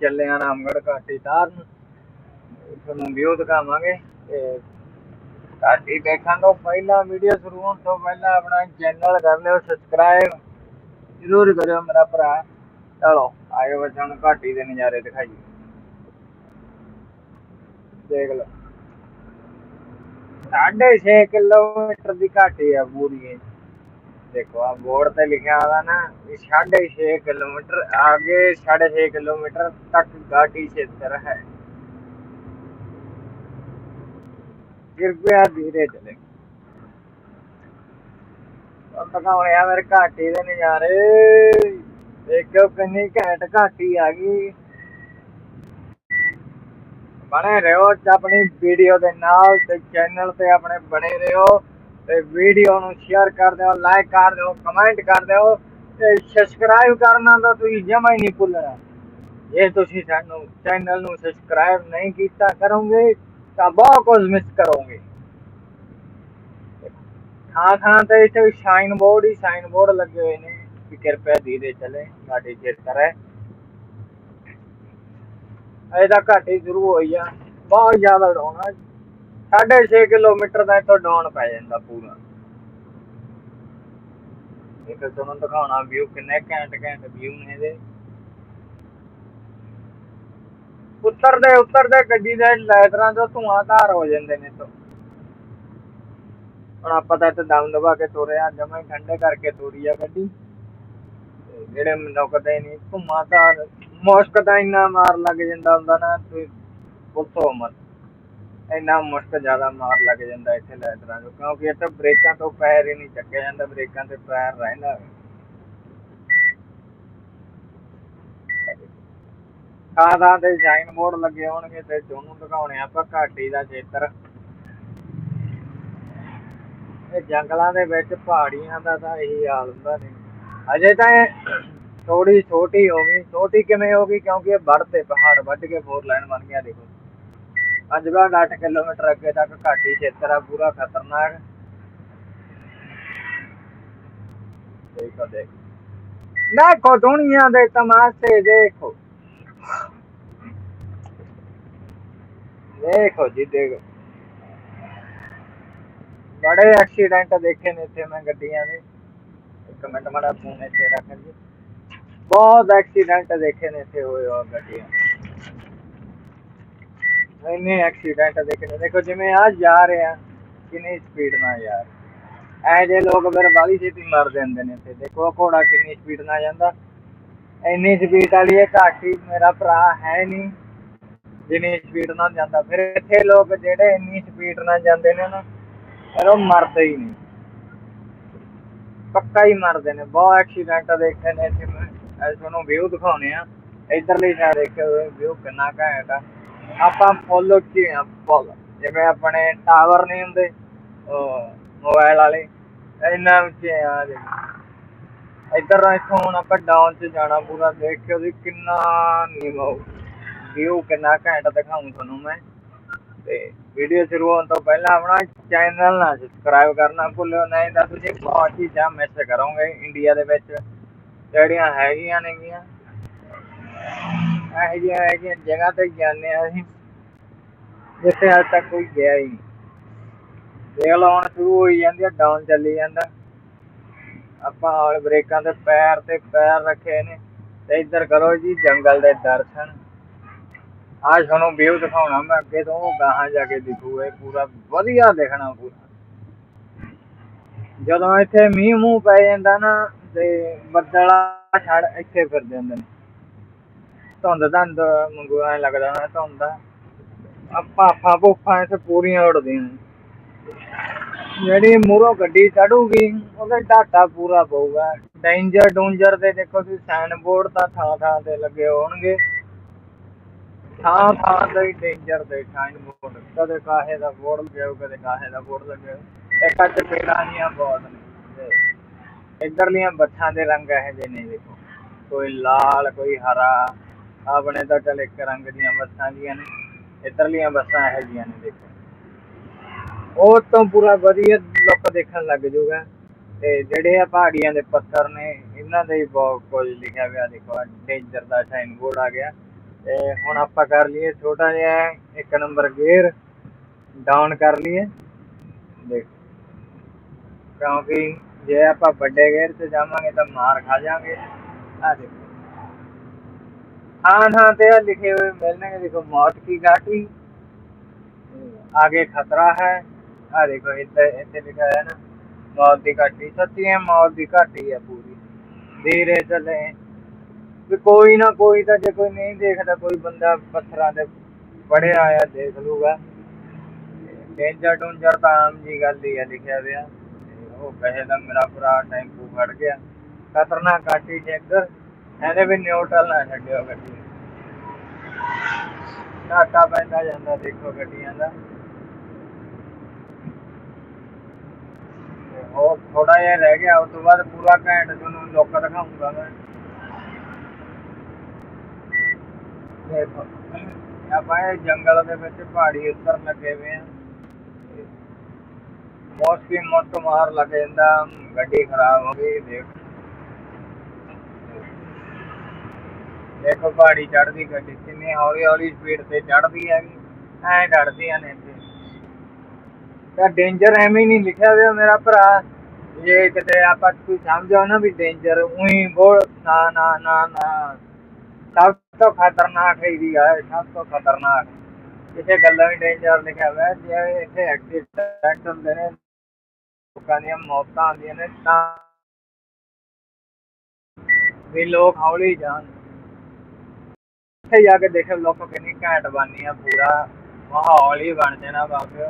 ਚੱਲੇ ਆ ਰਾਮਗੜ੍ਹ ਘਾਟੀ ਤਾਰਨ ਤੁਹਾਨੂੰ ਵਿਊ ਦਿਖਾਵਾਂਗੇ ਤੇ ਘਾਟੀ ਦੇਖਣ ਤੋਂ ਪਹਿਲਾਂ ਵੀਡੀਓ ਸ਼ੁਰੂ ਹੋਣ ਤੋਂ ਪਹਿਲਾਂ ਆਪਣਾ ਚੈਨਲ ਕਰ ਲਿਓ ਸਬਸਕ੍ਰਾਈਬ ਜ਼ਰੂਰ ਕਰਿਓ ਮੇਰਾ ਭਰਾ। ਚਲੋ, ਆਇਓ ਬੱਚਾ ਘਾਟੀ ਦੇ ਨਜ਼ਾਰੇ ਦਿਖਾਈਏ। ਦੇਖ ਲਓ। ਸਾਢੇ ਛੇ ਕਿਲੋਮੀਟਰ ਦੀ ਘਾਟੀ ਆ ਪੂਰੀ ਇਹ। ਦੇਖੋ ਆ ਬੋਰਡ ਤੇ ਲਿਖਿਆ ਹੋਇਆ ਨਾ 6.5 ਕਿਲੋਮੀਟਰ, ਅੱਗੇ 6.5 ਕਿਲੋਮੀਟਰ ਤੱਕ ਘਾਟੀ ਖੇਤਰ ਹੈ। ਕਿਰਪਾ ਧੀਰੇ ਚਲੇ। ਪਤਾ ਹੋਇਆ ਮੇਰੇ ਘਾਟੀ ਦੇ ਨਜ਼ਾਰੇ। ਦੇਖੋ ਕਿੰਨੀ ਘੈਂਟ ਘਾਟੀ ਆ ਗਈ। ਬਣੇ ਰਹੋ, ਆਪਣੀ ਵੀਡੀਓ ਦੇ ਨਾਲ ਤੇ ਚੈਨਲ ਤੇ ਆਪਣੇ ਬਣੇ ਰਹੋ। ਤੇ ਵੀਡੀਓ ਨੂੰ ਸ਼ੇਅਰ ਕਰ ਦਿਓ ਲਾਈਕ ਕਰ ਦਿਓ ਕਮੈਂਟ ਕਰ ਦਿਓ ਤੇ ਸਬਸਕ੍ਰਾਈਬ ਕਰਨਾ ਤਾਂ ਤੁਸੀਂ ਜਮਾ ਹੀ ਨਹੀਂ ਭੁੱਲਣਾ। ਜੇ ਤੁਸੀਂ ਸਾਨੂੰ ਚੈਨਲ ਨੂੰ ਸਬਸਕ੍ਰਾਈਬ ਨਹੀਂ ਕੀਤਾ ਕਰੋਗੇ, ਤਾਂ ਬਹੁਤ ਕੁਝ ਮਿਸ ਕਰੋਗੇ। ਥਾਂ ਥਾਂ ਤੇ ਇੱਥੇ ਸ਼ਾਈਨ ਬੋਰਡ ਹੀ ਸ਼ਾਈਨ ਬੋਰਡ ਲੱਗੇ ਹੋਏ ਨੇ ਕਿ ਕਿਰਪਾ ਧੀਰੇ ਚਲੇ, ਸਾਡੇ ਚਿਰ ਕਰੇ। ਇਹਦਾ ਘਾਟੀ ਸ਼ੁਰੂ ਹੋਈ ਆ, ਬਹੁਤ ਜ਼ਿਆਦਾ ਰੋਣਾ 6.5 ਕਿਲੋਮੀਟਰ ਦਾ ਇੱਥੋਂ ਡਾਉਨ ਪੈ ਜਾਂਦਾ ਪੂਰਾ। ਇੱਕ ਤੁਹਾਨੂੰ ਦਿਖਾਉਣਾ ਵੀਊ ਕਿੰਨੇ ਘੈਂਟ ਘੈਂਟ ਵੀਊ ਨੇ ਇਹਦੇ। ਉਤਰਦੇ ਉਤਰਦੇ ਗੱਡੀ ਦੇ ਲਾਈਟਰਾਂ ਤੋਂ ਧੂਆਂਧਾਰ ਹੋ ਜਾਂਦੇ ਨੇ ਤੋਂ ਹੁਣ ਆਪਾਂ ਤਾਂ ਇੱਥੇ ਦਮ ਦਬਾ ਕੇ ਤੁਰੇ ਆ, ਜਮਾ ਠੰਡੇ ਕਰਕੇ ਤੋਰੀ ਆ ਗੱਡੀ। ਜਿਹੜੇ ਨੌਕਦੇ ਨਹੀਂ ਧੂਆਂਧਾਰ ਮੌਸਕ ਦਾ ਇੰਨਾ ਮਾਰ ਲੱਗ ਜਾਂਦਾ ਹੁੰਦਾ ਨਾ ਤੇ ਪੁੱਛੋ ਮਤ। ਇੰਨਾ ਮੁਸ਼ਕ ਜ਼ਿਆਦਾ ਮਾਰ ਲੱਗ ਜਾਂਦਾ ਇੱਥੇ ਲੈਟਰਾਂ ਤੋਂ ਕਿਉਂਕਿ ਇੱਥੇ ਬ੍ਰੇਕਾਂ ਤੋਂ ਪੈਰ ਹੀ ਨਹੀਂ ਚੱਕਿਆ ਜਾਂਦਾ, ਬ੍ਰੇਕਾਂ ਤੇ ਪੈਰ ਰਹਿੰਦਾ ਵੇ। ਥਾਂ ਥਾਂ ਸਾਈਨ ਬੋਰਡ ਲੱਗੇ ਹੋਣਗੇ ਤੇ ਤੁਹਾਨੂੰ ਦਿਖਾਉਣੇ ਆਪਾਂ ਘਾਟੀ ਦਾ ਖੇਤਰ। ਇਹ ਜੰਗਲਾਂ ਦੇ ਵਿੱਚ ਪਹਾੜੀਆਂ ਦਾ ਤਾਂ ਇਹੀ ਹਾਲ ਹੁੰਦਾ ਨੇ ਅਜੇ ਤਾਂ ਇਹ ਥੋੜੀ ਛੋਟੀ ਹੋ ਗਈ, ਛੋਟੀ ਕਿਵੇਂ ਹੋ ਗਈ, ਕਿਉਂਕਿ ਇਹ ਵੱਢਦੇ ਪਹਾੜ, ਵੱਢ ਕੇ ਫੋਰ ਲਾਈਨ ਬਣ ਗਿਆ ਦੇਖੋ। ਅੱਜ ਬਾਅਦ 8 ਕਿਲੋਮੀਟਰ ਅੱਗੇ ਤੱਕ ਘਾਟੀ ਖੇਤਰ ਆ, ਪੂਰਾ ਖਤਰਨਾਕ। ਦੇਖੋ, ਦੇਖ। ਦੇਖੋ ਦੁਨੀਆ ਦੇ ਤਮਾਸ਼ੇ ਦੇਖੋ। ਦੇਖੋ ਜੀ, ਦੇਖੋ। ਬੜੇ ਐਕਸੀਡੈਂਟ ਦੇਖੇ ਨੇ ਇੱਥੇ ਮੈਂ ਗੱਡੀਆਂ ਦੇ। ਇੱਕ ਮਿੰਟ, ਮਾੜਾ ਫੋਨ ਇੱਥੇ ਰੱਖ ਜੀ ਬਹੁਤ ਐਕਸੀਡੈਂਟ ਦੇਖੇ ਨੇ ਇੱਥੇ ਹੋਏ ਹੋ ਗੱਡੀਆਂ। ਇੰਨੇ ਐਕਸੀਡੈਂਟ ਦੇਖਦੇ ਨੇ ਦੇਖੋ, ਜਿਵੇਂ ਆ ਜਾ ਰਹੇ ਆ, ਕਿੰਨੀ ਸਪੀਡ ਨਾਲ ਯਾਰ ਐ ਜੇ ਲੋਕ ਫਿਰ ਬਾਲੀ ਛੇਤੀ ਮਰ ਜਾਂਦੇ ਨੇ ਇੱਥੇ। ਦੇਖੋ ਘੋੜਾ ਕਿੰਨੀ ਸਪੀਡ ਨਾਲ ਜਾਂਦਾ। ਇੰਨੀ ਸਪੀਡ ਵਾਲੀ ਇਹ ਘਾਟੀ ਮੇਰਾ ਭਰਾ ਹੈ ਨਹੀਂ, ਜਿੰਨੀ ਸਪੀਡ ਨਾਲ ਜਾਂਦਾ। ਫਿਰ ਇੱਥੇ ਲੋਕ ਜਿਹੜੇ ਇੰਨੀ ਸਪੀਡ ਨਾਲ ਜਾਂਦੇ ਨੇ ਨਾ, ਫਿਰ ਉਹ ਮਰਦੇ ਹੀ ਨਹੀਂ। ਪੱਕਾ ਹੀ ਮਰਦੇ ਨੇ। ਬਹੁਤ ਐਕਸੀਡੈਂਟ ਦੇਖੇ ਨੇ ਇੱਥੇ ਮੈਂ ਤੁਹਾਨੂੰ ਵਿਊ ਦਿਖਾਉਣੇ ਆ ਇਧਰਲੀ ਜਾ ਦੇਖਿਓ ਵਿਊ ਕਿੰਨਾ ਘੈਂਟ ਆ। ਆਪਾਂ ਫੁੱਲ ਉੱਚੇ ਆ? ਫੁੱਲ ਜਿਵੇਂ ਆਪਣੇ ਟਾਵਰ ਨਹੀਂ ਹੁੰਦੇ ਮੋਬਾਈਲ ਵਾਲੇ, ਇੰਨਾ ਉੱਚੇ ਆ ਦੇਖੋ ਇੱਧਰ ਇੱਥੋਂ ਹੁਣ ਆਪਾਂ ਡਾਊਨ 'ਚ ਜਾਣਾ ਪੂਰਾ, ਦੇਖਿਓ ਜੀ ਕਿੰਨਾ ਨੀਵਾਂ ਵਿਊ ਕਿੰਨਾ ਘੈਂਟ ਦਿਖਾਉਂ ਤੁਹਾਨੂੰ ਮੈਂ। ਤੇ ਵੀਡੀਓ ਸ਼ੁਰੂ ਹੋਣ ਤੋਂ ਪਹਿਲਾਂ ਆਪਣਾ ਚੈਨਲ ਨਾ ਸਬਸਕ੍ਰਾਈਬ ਕਰਨਾ ਭੁੱਲਿਓ, ਨਹੀਂ ਤਾਂ ਤੁਸੀਂ ਬਹੁਤ ਚੀਜ਼ਾਂ ਮਿਸ ਕਰੋਗੇ ਇੰਡੀਆ ਦੇ ਵਿੱਚ, ਜਿਹੜੀਆਂ ਹੈਗੀਆਂ ਨੇਗੀਆਂ। ਇਹੋ ਜਿਹੀਆਂ ਹੈਗੀਆਂ ਜਗ੍ਹਾ ਤੇ ਜਾਂਦੇ ਆ ਅਸੀਂ, ਜਿੱਥੇ ਅੱਜ ਤੱਕ ਕੋਈ ਗਿਆ ਹੀ ਨਹੀਂ। ਦੇਖ ਲਓ, ਹੁਣ ਸ਼ੁਰੂ ਹੋਈ ਜਾਂਦੀ ਆ ਡਾਊਨ ਚੱਲੀ ਜਾਂਦਾ। ਆਪਾਂ ਹੌਲ ਬ੍ਰੇਕਾਂ ਤੇ ਪੈਰ ਤੇ ਪੈਰ ਰੱਖੇ ਨੇ, ਤੇ ਇੱਧਰ ਕਰੋ ਜੀ, ਜੰਗਲ ਦੇ ਦਰਸ਼ਨ। ਅੱਜ ਤੁਹਾਨੂੰ ਵਿਊ ਦਿਖਾਉਣਾ, ਮੈਂ ਅੱਗੇ ਤੋਂ ਉਹ ਗਾਹਾਂ ਜਾ ਕੇ ਦਿਖੂ, ਇਹ ਪੂਰਾ ਵਧੀਆ ਦੇਖਣਾ ਪੂਰਾ। ਜਦੋਂ ਇੱਥੇ ਮੀਂਹ ਮੂੰਹ ਪੈ ਜਾਂਦਾ ਨਾ, ਤੇ ਬੱਦਲ ਛੜ ਇੱਥੇ ਫਿਰ ਜਾਂਦੇ ਨੇ। ਧੁੰਦ, ਧੰਦ ਮੰਗੂ ਐਂ ਲੱਗਦਾ ਨਾ ਧੁੰਦ। ਆ ਭਾਫਾਂ ਭੂਫਾਂ ਪੂਰੀਆਂ ਉੱਡਦੀਆਂ ਜਿਹੜੀ ਮੂਹਰੋਂ ਗੱਡੀ ਚੜੂਗੀ, ਉਹਦੇ ਢਾਟਾ ਪੂਰਾ ਪਊਗਾ। ਡੇਂਜਰ ਡੂੰਜਰ ਦੇ ਦੇਖੋ ਤੁਸੀਂ, ਸਾਈਨ ਬੋਰਡ ਤਾਂ ਥਾਂ ਥਾਂ ਤੇ ਲੱਗੇ ਹੋਣਗੇ। ਥਾਂ ਥਾਂ ਤੇ ਡੇਂਜਰ ਦੇ ਸਾਈਨ ਬੋਰਡ। ਕਦੇ ਕਾਹੇ ਦਾ ਬੋਰਡ ਲੱਗਿਆ ਕਦੇ ਕਾਹੇ ਦਾ ਬੋਰਡ ਲੱਗਿਆ ਇੱਕ ਅੱਜ ਪੇੜਾਂ ਬਹੁਤ ਨੇ। ਤੇ ਇੱਧਰਲੀਆਂ ਬੱਸਾਂ ਦੇ ਰੰਗ ਇਹੋ ਜਿਹੇ ਨੇ, ਦੇਖੋ। ਕੋਈ ਲਾਲ, ਕੋਈ ਹਰਾ। ਆਪਣੇ ਤਾਂ ਚੱਲ ਇੱਕ ਰੰਗ ਦੀਆਂ ਬੱਸਾਂ ਦੀਆਂ ਨੇ, ਇੱਧਰਲੀਆਂ ਬੱਸਾਂ ਇਹੋ ਜਿਹੀਆਂ ਨੇ ਦੇਖੋ। ਉਹ ਤੋਂ ਪੂਰਾ ਵਧੀਆ ਲੁੱਕ ਦੇਖਣ ਲੱਗ ਜਾਊਗਾ ਤੇ ਜਿਹੜੇ ਆ ਪਹਾੜੀਆਂ ਦੇ ਪੱਥਰ ਨੇ, ਇਹਨਾਂ ਦੇ ਬਹੁਤ ਕੁਝ ਲਿਖਿਆ ਹੋਇਆ ਦੇਖੋ ਡੇਂਜਰ ਦਾ ਸਾਈਨ ਬੋਰਡ ਆ ਗਿਆ। ਤੇ ਹੁਣ ਆਪਾਂ ਕਰ ਲਈਏ ਛੋਟਾ ਜਿਹਾ ਇੱਕ ਨੰਬਰ ਗੇਅਰ ਡਾਊਨ ਕਰ ਲਈਏ। ਦੇਖ, ਕਿਉਂਕਿ ਜੇ ਆਪਾਂ ਵੱਡੇ ਗੇਅਰ ਤੇ ਜਾਵਾਂਗੇ ਤਾਂ ਮਾਰ ਖਾ ਜਾਾਂਗੇ ਆ ਦੇਖੋ। आना हाँ दे, लिखे हुए मिलने के देखो, मौत की घाटी। आगे खतरा है। हाँ देखो, इधर इधर लिखा है ना, मौत की घाटी। सच्ची है, मौत की घाटी है पूरी। धीरे चले। भी कोई ना कोई तो जो कोई नहीं देखता। कोई बंदा पत्थर से पड़े आया, देख लूगा। डेंजर डूंजर तो आम जी गल ही है, लिखे हुआ वो कहे मेरा पूरा टेंपू फट गया। खतरनाक घाटी चेक ਇਹਨੇ ਵੀ ਨਿਊਟਰਲ ਨਾ ਛੱਡਿਓ ਗੱਡੀ। ਘਾਟਾ ਪੈਂਦਾ ਜਾਂਦਾ ਦੇਖੋ ਗੱਡੀਆਂ ਦਾ। ਤੇ ਥੋੜਾ ਜਿਹਾ ਰਹਿ ਗਿਆ ਉਸ ਤੋਂ ਬਾਅਦ ਪੂਰਾ ਘੈਂਟ ਤੁਹਾਨੂੰ ਲੋਕਾਂ ਦਿਖਾਉਂਗਾ ਮੈਂ। ਦੇਖੋ, ਆਪਾਂ ਇਹ ਜੰਗਲ ਦੇ ਵਿੱਚ ਪਹਾੜੀ ਉੱਤਰ ਲੱਗੇ ਹੋਏ ਆ। ਮੋਸਟਲੀ ਮੋਟ ਮਾਰ ਲੱਗ ਜਾਂਦਾ, ਗੱਡੀ ਖਰਾਬ ਹੋ ਗਈ, ਦੇਖ। ਦੇਖੋ ਪਹਾੜੀ ਚੜ੍ਹਦੀ ਗੱਡੀ ਕਿੰਨੀ ਹੌਲੀ ਹੌਲੀ ਸਪੀਡ ਤੇ ਚੜ੍ਹਦੀ ਹੈਗੀ ਐਂ ਡਰਦੀਆਂ ਨੇ ਇੱਥੇ। ਤਾਂ ਡੇਂਜਰ ਐਵੇਂ ਨਹੀਂ ਲਿਖਿਆ ਹੋਇਆ ਮੇਰਾ ਭਰਾ। ਜੇ ਕਿਤੇ ਆਪਾਂ ਕੋਈ ਸਮਝੋ ਨਾ ਵੀ ਡੇਂਜਰ ਉਹੀ ਬੋਲ, ਨਾ ਨਾ ਨਾ ਨਾ। ਸਭ ਤੋਂ ਖਤਰਨਾਕ ਹੈ ਦੀ ਹੈ ਸਭ ਤੋਂ ਖਤਰਨਾਕ। ਕਿਸੇ ਗੱਲਾਂ ਵੀ ਡੇਂਜਰ ਲਿਖਿਆ ਹੋਇਆ, ਜੇ ਇੱਥੇ ਐਕਸੀਡੈਂਟ ਹੁੰਦੇ ਨੇ, ਲੋਕਾਂ ਦੀਆਂ ਮੌਤਾਂ ਆਉਂਦੀਆਂ ਨੇ, ਤਾਂ ਵੀ ਲੋਕ ਹੌਲੀ ਜਾਣ। ਉੱਥੇ ਜਾ ਕੇ ਦੇਖੋ ਲੋਕ ਕਿੰਨੀ ਘੈਂਟ ਬਣਨੀ ਆ ਪੂਰਾ ਮਾਹੌਲ ਹੀ ਬਣ ਜਾਣਾ ਬਾਬਿਓ